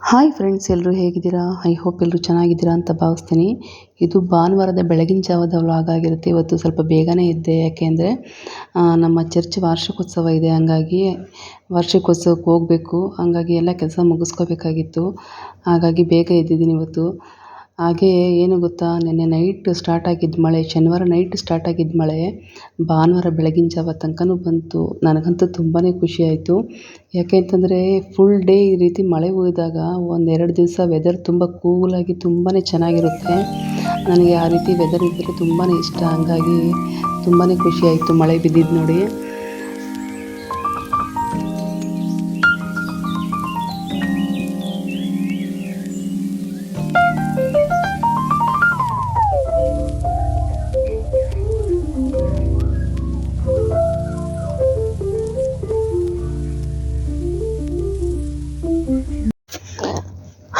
Hi friends ಎಲ್ಲರೂ ಹೇಗಿದ್ದೀರಾ? I hope ಎಲ್ಲರೂ ಚೆನ್ನಾಗಿದ್ದೀರಾ ಅಂತ ಭಾವಿಸ್ತೀನಿ. ಇದು ಭಾನುವಾರದ ಬೆಳಗಿನ ಜಾವದ ವ್ಲಾಗ್ ಆಗಿರುತ್ತೆ. ಇವತ್ತು ಸ್ವಲ್ಪ ಬೇಗನೆ ಇದ್ದೆ ಯಾಕೆಂದರೆ ನಮ್ಮ ಚರ್ಚ್ ವಾರ್ಷಿಕೋತ್ಸವ ಇದೆ. ಹಂಗಾಗಿ ವಾರ್ಷಿಕೋತ್ಸವಕ್ಕೆ ಹೋಗಬೇಕು. ಹಂಗಾಗಿ ಎಲ್ಲ ಕೆಲಸ ಮುಗಿಸ್ಕೋಬೇಕಾಗಿತ್ತು. ಹಾಗಾಗಿ ಬೇಗ ಎದ್ದಿದ್ದೀನಿ ಇವತ್ತು. ಹಾಗೆ ಏನು ಗೊತ್ತಾ, ನೆನ್ನೆ ನೈಟ್ ಸ್ಟಾರ್ಟ್ ಆಗಿದ್ದ ಮಳೆ, ಶನಿವಾರ ನೈಟ್ ಸ್ಟಾರ್ಟ್ ಆಗಿದ್ದ ಮಳೆ, ಭಾನುವಾರ ಬೆಳಗಿನ ಜಾವ ತನಕನೂ ಬಂತು. ನನಗಂತೂ ತುಂಬಾ ಖುಷಿ ಆಯಿತು. ಯಾಕೆ ಅಂತಂದರೆ ಫುಲ್ ಡೇ ಈ ರೀತಿ ಮಳೆ ಹುಯ್ದಾಗ ಒಂದೆರಡು ದಿವಸ ವೆದರ್ ತುಂಬ ಕೂಲಾಗಿ ತುಂಬಾ ಚೆನ್ನಾಗಿರುತ್ತೆ. ನನಗೆ ಆ ರೀತಿ ವೆದರ್ ಇದ್ದರೆ ತುಂಬಾ ಇಷ್ಟ. ಹಂಗಾಗಿ ತುಂಬಾ ಖುಷಿ ಆಯಿತು ಮಳೆ ಬಿದ್ದಿದ್ದು ನೋಡಿ.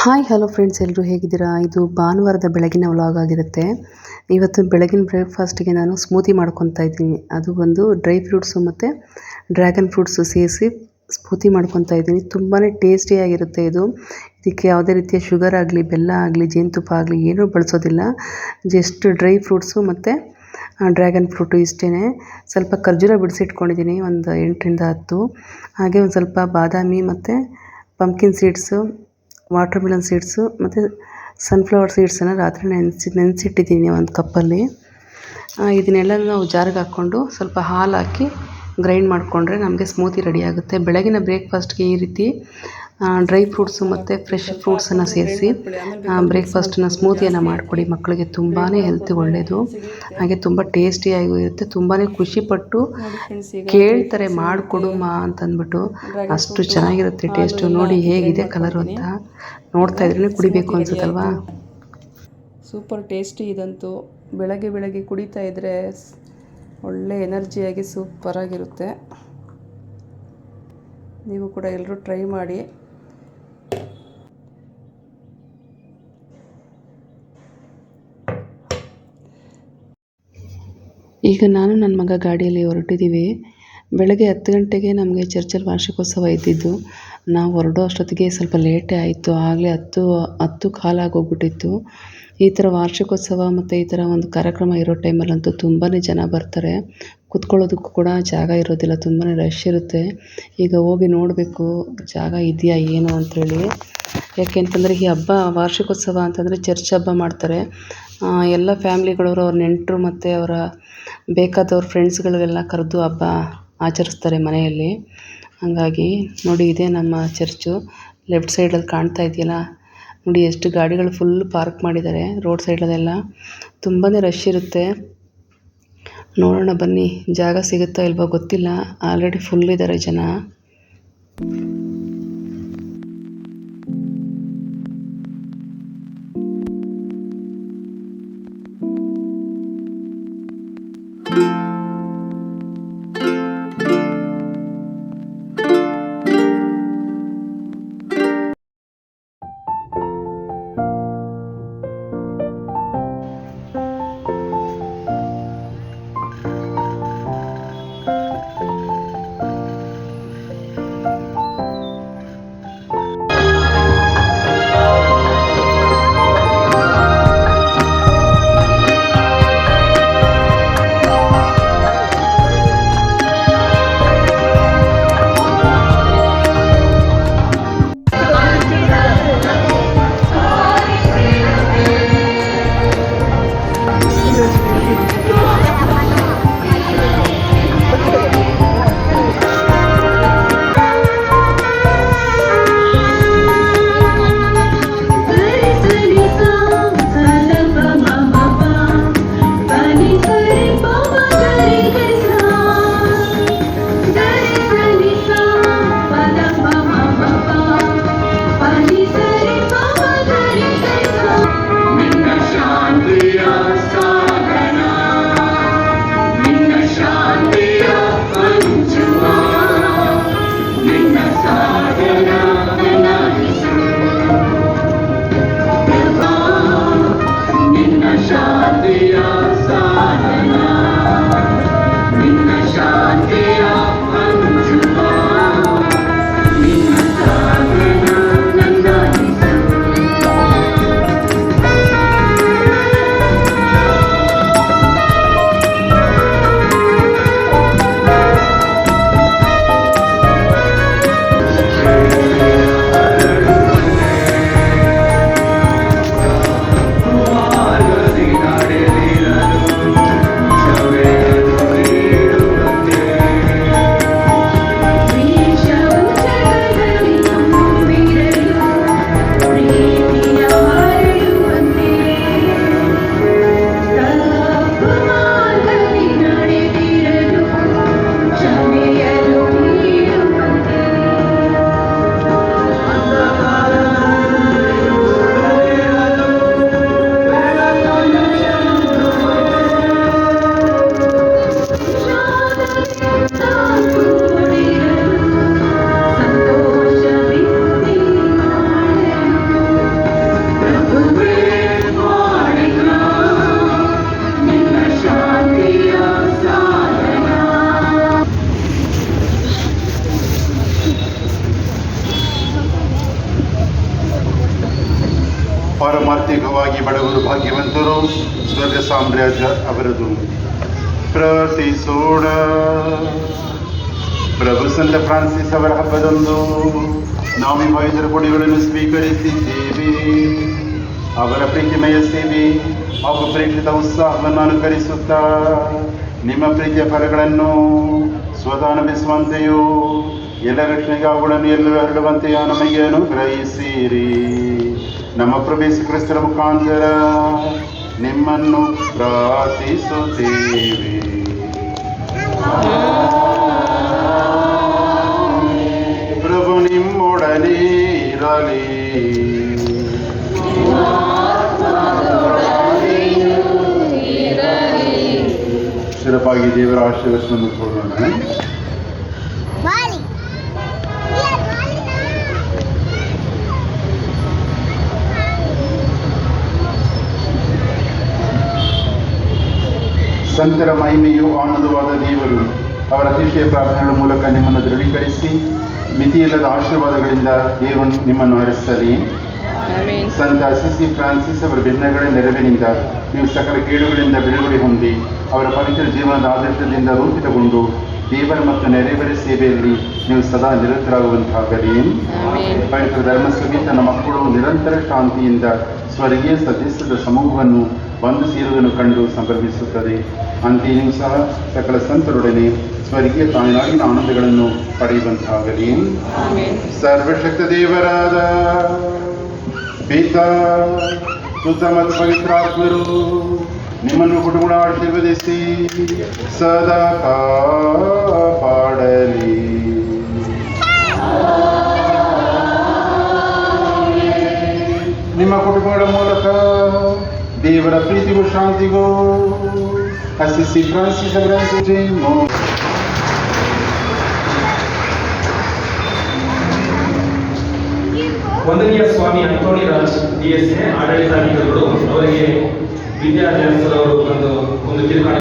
ಹಾಯ್ ಹಲೋ ಫ್ರೆಂಡ್ಸ್ ಎಲ್ಲರೂ ಹೇಗಿದ್ದೀರಾ? ಇದು ಭಾನುವಾರದ ಬೆಳಗಿನ ವ್ಲಾಗ್ ಆಗಿರುತ್ತೆ. ಇವತ್ತು ಬೆಳಗಿನ ಬ್ರೇಕ್ಫಾಸ್ಟಿಗೆ ನಾನು ಸ್ಮೂತಿ ಮಾಡ್ಕೊತಾ ಇದ್ದೀನಿ. ಅದು ಒಂದು ಡ್ರೈ ಫ್ರೂಟ್ಸು ಮತ್ತು ಡ್ರ್ಯಾಗನ್ ಫ್ರೂಟ್ಸು ಸೇರಿಸಿ ಸ್ಮೂತಿ ಮಾಡ್ಕೊತಾ ಇದ್ದೀನಿ. ತುಂಬಾ ಟೇಸ್ಟಿಯಾಗಿರುತ್ತೆ ಇದು. ಇದಕ್ಕೆ ಯಾವುದೇ ರೀತಿಯ ಶುಗರ್ ಆಗಲಿ, ಬೆಲ್ಲ ಆಗಲಿ, ಜೇನುತುಪ್ಪ ಆಗಲಿ ಏನೂ ಬಳಸೋದಿಲ್ಲ. ಜಸ್ಟ್ ಡ್ರೈ ಫ್ರೂಟ್ಸು ಮತ್ತು ಡ್ರ್ಯಾಗನ್ ಫ್ರೂಟು ಇಷ್ಟೇ ಸ್ವಲ್ಪ ಖರ್ಜೂರ ಬಿಡಿಸಿಟ್ಕೊಂಡಿದ್ದೀನಿ, ಒಂದು ಎಂಟರಿಂದ ಹತ್ತು. ಹಾಗೆ ಒಂದು ಸ್ವಲ್ಪ ಬಾದಾಮಿ ಮತ್ತು pumpkin seeds watermelon seeds ಮತ್ತು ಸನ್ಫ್ಲವರ್ ಸೀಡ್ಸನ್ನು ರಾತ್ರಿ ನೆನೆಸಿ, ನೆನೆಸಿಟ್ಟಿದ್ದೀನಿ ಒಂದು ಕಪ್ಪಲ್ಲಿ. ಇದನ್ನೆಲ್ಲ ನಾವು ಜಾರಿಗೆ ಹಾಕ್ಕೊಂಡು ಸ್ವಲ್ಪ ಹಾಲು ಹಾಕಿ, ಗ್ರೈಂಡ್ ಮಾಡಿಕೊಂಡ್ರೆ ನಮಗೆ ಸ್ಮೂತಿ ರೆಡಿ ಆಗುತ್ತೆ. ಬೆಳಗಿನ ಬ್ರೇಕ್ಫಾಸ್ಟ್ಗೆ ಈ ರೀತಿ ಡ್ರೈ ಫ್ರೂಟ್ಸು ಮತ್ತು ಫ್ರೆಶ್ ಫ್ರೂಟ್ಸನ್ನು ಸೇರಿಸಿ ಬ್ರೇಕ್ಫಾಸ್ಟನ್ನ ಸ್ಮೂತಿಯನ್ನು ಮಾಡಿಕೊಡಿ. ಮಕ್ಕಳಿಗೆ ತುಂಬಾ ಹೆಲ್ತ್ ಒಳ್ಳೆಯದು ಹಾಗೆ ತುಂಬ ಟೇಸ್ಟಿಯಾಗೂ ಇರುತ್ತೆ. ತುಂಬಾ ಖುಷಿಪಟ್ಟು ಕೇಳ್ತಾರೆ ಮಾಡಿಕೊಡು ಮಾ ಅಂತಂದ್ಬಿಟ್ಟು ಅಷ್ಟು ಚೆನ್ನಾಗಿರುತ್ತೆ ಟೇಸ್ಟು ನೋಡಿ ಹೇಗಿದೆ ಕಲರು ಅಂತ. ನೋಡ್ತಾ ಇದ್ರೇ ಕುಡಿಬೇಕು ಅನ್ಸುತ್ತಲ್ವಾ? ಸೂಪರ್ ಟೇಸ್ಟಿ ಇದಂತೂ. ಬೆಳಗ್ಗೆ ಬೆಳಗ್ಗೆ ಕುಡಿತಾ ಇದ್ದರೆ ಒಳ್ಳೆ ಎನರ್ಜಿಯಾಗಿ ಸೂಪರಾಗಿರುತ್ತೆ ನೀವು ಕೂಡ ಎಲ್ಲರೂ ಟ್ರೈ ಮಾಡಿ. ಈಗ ನಾನು ನನ್ನ ಮಗ ಗಾಡಿಯಲ್ಲಿ ಹೊರಟಿದ್ದೀವಿ. ಬೆಳಗ್ಗೆ ಹತ್ತು ಗಂಟೆಗೆ ನಮಗೆ ಚರ್ಚಲ್ಲಿ ವಾರ್ಷಿಕೋತ್ಸವ ಇದ್ದಿದ್ದು, ನಾವು ಹೊರಡೋ ಅಷ್ಟೊತ್ತಿಗೆ ಸ್ವಲ್ಪ ಲೇಟೇ ಆಯಿತು. ಆಗಲೇ ಹತ್ತು ಹತ್ತು ಕಾಲಾಗೋಗ್ಬಿಟ್ಟಿತ್ತು ಈ ಥರ ವಾರ್ಷಿಕೋತ್ಸವ ಮತ್ತು ಈ ಥರ ಒಂದು ಕಾರ್ಯಕ್ರಮ ಇರೋ ಟೈಮಲ್ಲಂತೂ ತುಂಬಾ ಜನ ಬರ್ತಾರೆ. ಕುತ್ಕೊಳ್ಳೋದಕ್ಕೂ ಕೂಡ ಜಾಗ ಇರೋದಿಲ್ಲ ತುಂಬಾ ರಶ್ ಇರುತ್ತೆ. ಈಗ ಹೋಗಿ ನೋಡಬೇಕು, ಜಾಗ ಇದೆಯಾ, ಏನು ಅಂಥೇಳಿ ಯಾಕೆ ಅಂತಂದರೆ ಈ ಹಬ್ಬ ವಾರ್ಷಿಕೋತ್ಸವ ಅಂತಂದರೆ ಚರ್ಚ್ ಹಬ್ಬ ಮಾಡ್ತಾರೆ. ಎಲ್ಲ ಫ್ಯಾಮ್ಲಿಗಳವರು ಅವ್ರ ನೆಂಟರು ಮತ್ತು ಅವರ ಬೇಕಾದವ್ರ ಫ್ರೆಂಡ್ಸ್ಗಳಿಗೆಲ್ಲ ಕರೆದು ಹಬ್ಬ ಆಚರಿಸ್ತಾರೆ ಮನೆಯಲ್ಲಿ. ಹಾಗಾಗಿ ನೋಡಿ, ಇದೇ ನಮ್ಮ ಚರ್ಚು. ಲೆಫ್ಟ್ ಸೈಡಲ್ಲಿ ಕಾಣ್ತಾ ಇದೆಯಲ್ಲ ನೋಡಿ, ಎಷ್ಟು ಗಾಡಿಗಳು ಫುಲ್ ಪಾರ್ಕ್ ಮಾಡಿದ್ದಾರೆ ರೋಡ್ ಸೈಡಲ್ಲೆಲ್ಲ. ತುಂಬಾ ರಶ್ ಇರುತ್ತೆ. ನೋಡೋಣ ಬನ್ನಿ, ಜಾಗ ಸಿಗುತ್ತಾ ಇಲ್ವೋ ಗೊತ್ತಿಲ್ಲ. ಆಲ್ರೆಡಿ ಫುಲ್ ಇದ್ದಾರೆ ಜನ. ಆರ್ಥಿಕವಾಗಿ ಬಡವರು ಭಾಗ್ಯವಂತರು, ಸ್ವರ್ಗ ಸಾಮ್ರಾಜ್ಯ ಅವರದು. ಪ್ರಾರ್ಥಿಸೋಣ ಪ್ರಭು ಸಂತ ಫ್ರಾನ್ಸಿಸ್ ಅವರ ಹಬ್ಬದಂದು ನಾವು ಈ ವೈದ್ಯರ ಕೊಡುಗಳನ್ನು ಸ್ವೀಕರಿಸಿದ್ದೇವೆ. ಅವರ ಪ್ರೀತಿಮಯ ಸೇವೆ ಹಾಗೂ ಪ್ರೇಕ್ಷಿತ ಉತ್ಸಾಹವನ್ನು ಅನುಕರಿಸುತ್ತಾ ನಿಮ್ಮ ಪ್ರೀತಿಯ ಫಲಗಳನ್ನು ಸ್ವತಃ ಅನುಭವಿಸುವಂತೆಯೂ ಎಲ್ಲ ರಕ್ಷಣೆಗೆ ಅವುಗಳನ್ನು ಎಲ್ಲರೂ ಹರಡುವಂತೆಯೂ ನಮಗೆ ಅನುಗ್ರಹಿಸಿರಿ. ನಮ್ಮ ಪ್ರವೇಶ ಕ್ರಿಸ್ತರ ಮುಖಾಂತರ ನಿಮ್ಮನ್ನು ಪ್ರಾರ್ಥಿಸುತ್ತೇವೆ. ಪ್ರಭು ನಿಮ್ಮೊಡನೆ ಇರಲಿ. ಸಿರಪಾಗಿ ದೇವರ ಆಶೀರ್ವಚನವನ್ನು ಕೋರೋಣ ಸಂತರ ಮಹಿಮೆಯು ಆನಂದವಾದ ದೇವರು. ಅವರ ಅತಿಶಯ ಪ್ರಾರ್ಥನೆಗಳ ಮೂಲಕ ನಿಮ್ಮನ್ನು ದೃಢೀಕರಿಸಿ ಮಿತಿಯಿಲ್ಲದ ಆಶೀರ್ವಾದಗಳಿಂದ ದೇವರು ನಿಮ್ಮನ್ನು ಹರಿಸಲಿ ಸಂತ ಸಿಸಿ ಫ್ರಾನ್ಸಿಸ್ ಅವರ ಭಿನ್ನಗಳ ನೆರವಿನಿಂದ ನೀವು ಸಕಲ ಕೇಡುಗಳಿಂದ ಬಿಡುಗಡೆ ಹೊಂದಿ ಅವರ ಪವಿತ್ರ ಜೀವನದ ಆದರ್ಶದಿಂದ ರೂಪಿತಗೊಂಡು ದೇವರ ಮತ್ತು ನೆರೆಯವರ ಸೇವೆಯಲ್ಲಿ ನೀವು ಸದಾ ನಿರತರಾಗುವಂತಾಗಲಿ. ಪವಿತ್ರ ಧರ್ಮಸ್ವಾಮಿ ತನ್ನ ಮಕ್ಕಳು ನಿರಂತರ ಶಾಂತಿಯಿಂದ ಸ್ವರ್ಗೀಯ ಸದಸ್ಯದ ಸಮೂಹವನ್ನು ಬಂದು ಸೇರುವುದನ್ನು ಕಂಡು ಸಂಭ್ರಮಿಸುತ್ತದೆ. ಅಂತೆಯೂ ಸಹ ಸಕಲ ಸಂತರೊಡನೆ ಸ್ವರ್ಗೀಯ ತಾಯಿನಾಡಿನ ಆನಂದಗಳನ್ನು ಪಡೆಯುವಂತಾಗಲಿ. ಸರ್ವಶಕ್ತ ದೇವರಾದ ಪಿತಾ ಸುತ ಮತ್ತು ಪವಿತ್ರಾತ್ಮರು ನಿಮ್ಮನ್ನು ಕುಟುಂಬ ಸದಾ ಕಾಪಾಡಲಿ. ನಿಮ್ಮ ಕುಟುಂಬಗಳ ಮೂಲಕ ದೇವರ ಪ್ರೀತಿಗೂ ಶಾಂತಿಗೂ ಹಸಿಸಿ ಅವರ ಜೀವನ ಒಂದನೆಯ Swami Antony Raj D S A ಆಡಳಿತಾಧಿಕಾರಿಗಳು ಅವರಿಗೆ ವಿದ್ಯಾರ್ಥಿಗಳವರು ಒಂದು ಒಂದು ತೀರ್ಮಾನ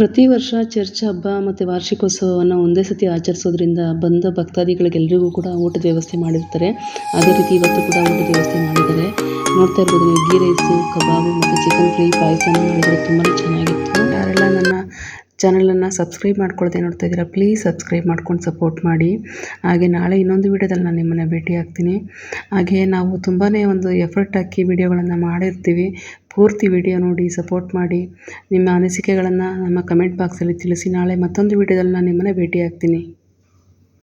ಪ್ರತಿ ವರ್ಷ ಚರ್ಚ್ ಹಬ್ಬ ಮತ್ತು ವಾರ್ಷಿಕೋತ್ಸವವನ್ನು ಒಂದೇ ಸತಿ ಆಚರಿಸೋದ್ರಿಂದ ಬಂದ ಭಕ್ತಾದಿಗಳಿಗೆಲ್ಲರಿಗೂ ಕೂಡ ಊಟದ ವ್ಯವಸ್ಥೆ ಮಾಡಿರ್ತಾರೆ. ಅದೇ ರೀತಿ ಇವತ್ತು ಕೂಡ ಊಟದ ವ್ಯವಸ್ಥೆ ಮಾಡಿದ್ದಾರೆ. ನೋಡ್ತಾ ಇರ್ಬೋದು ನೀವು ಗೀ ರೈಸು, ಕಬಾಬು ಮತ್ತು ಚಿಕನ್ ಫ್ರೈ ಪಾಯಸ ಮಾಡಿದರೆ ತುಂಬಾ ಚೆನ್ನಾಗಿತ್ತು. ಯಾರೆಲ್ಲ ನನ್ನ ಚಾನಲನ್ನು ಸಬ್ಸ್ಕ್ರೈಬ್ ಮಾಡ್ಕೊಳ್ದೆ ನೋಡ್ತಾ ಇದ್ದೀರಾ, ಪ್ಲೀಸ್ ಸಬ್ಸ್ಕ್ರೈಬ್ ಮಾಡ್ಕೊಂಡು ಸಪೋರ್ಟ್ ಮಾಡಿ. ಹಾಗೆ ನಾಳೆ ಇನ್ನೊಂದು ವಿಡಿಯೋದಲ್ಲಿ ನಾನು ನಿಮ್ಮನ್ನು ಭೇಟಿ ಆಗ್ತೀನಿ ಹಾಗೆ ನಾವು ತುಂಬಾ ಒಂದು ಎಫರ್ಟ್ ಹಾಕಿ ವಿಡಿಯೋಗಳನ್ನು ಮಾಡಿರ್ತೀವಿ. ಪೂರ್ತಿ ವಿಡಿಯೋ ನೋಡಿ ಸಪೋರ್ಟ್ ಮಾಡಿ. ನಿಮ್ಮ ಅನಿಸಿಕೆಗಳನ್ನು ನಮ್ಮ ಕಮೆಂಟ್ ಬಾಕ್ಸಲ್ಲಿ ತಿಳಿಸಿ. ನಾಳೆ ಮತ್ತೊಂದು ವಿಡಿಯೋದಲ್ಲಿ ನಾನು ನಿಮ್ಮನ್ನು ಭೇಟಿ ಆಗ್ತೀನಿ